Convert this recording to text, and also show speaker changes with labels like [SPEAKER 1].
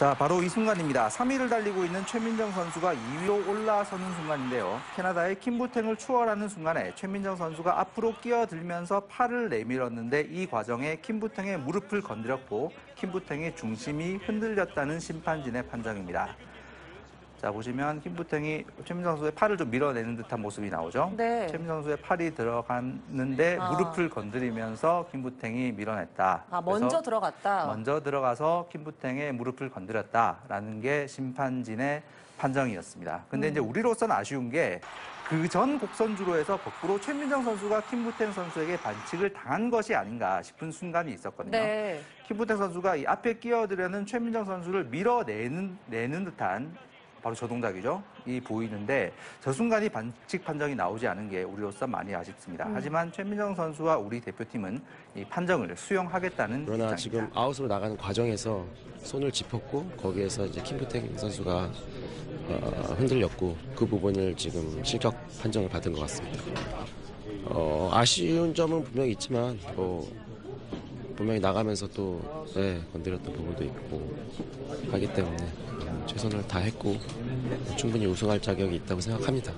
[SPEAKER 1] 자, 바로 이 순간입니다. 3위를 달리고 있는 최민정 선수가 2위로 올라서는 순간인데요. 캐나다의 킴부탱을 추월하는 순간에 최민정 선수가 앞으로 끼어들면서 팔을 내밀었는데 이 과정에 킴부탱의 무릎을 건드렸고 킴부탱의 중심이 흔들렸다는 심판진의 판정입니다. 자, 보시면 킴부탱이 최민정 선수의 팔을 좀 밀어내는 듯한 모습이 나오죠.
[SPEAKER 2] 네.
[SPEAKER 1] 최민정 선수의 팔이 들어갔는데
[SPEAKER 2] 아.
[SPEAKER 1] 무릎을 건드리면서 킴부탱이 밀어냈다.
[SPEAKER 2] 아, 먼저 들어갔다.
[SPEAKER 1] 먼저 들어가서 킴부탱의 무릎을 건드렸다라는 게 심판진의 판정이었습니다. 근데
[SPEAKER 2] 음.
[SPEAKER 1] 이제 우리로서는 아쉬운 게 그 전 곡선주로에서 거꾸로 최민정 선수가 킴부탱 선수에게 반칙을 당한 것이 아닌가 싶은 순간이 있었거든요.
[SPEAKER 2] 네.
[SPEAKER 1] 킴부탱 선수가 이 앞에 끼어들려는 최민정 선수를 밀어내는 내는 듯한 바로 저 동작이죠. 이 보이는데 저 순간이 반칙 판정이 나오지 않은 게 우리로서 많이 아쉽습니다.
[SPEAKER 2] 음.
[SPEAKER 1] 하지만 최민정 선수와 우리 대표팀은 이 판정을 수용하겠다는
[SPEAKER 3] 그러나
[SPEAKER 1] 입장입니다.
[SPEAKER 3] 지금 아웃으로 나가는 과정에서 손을 짚었고 거기에서 이제 킴부택 선수가 어, 흔들렸고 그 부분을 지금 실격 판정을 받은 것 같습니다. 어, 아쉬운 점은 분명히 있지만 뭐 분명히 나가면서 또 네, 건드렸던 부분도 있고 하기 때문에 음, 최선을 다했고 충분히 우승할 자격이 있다고 생각합니다.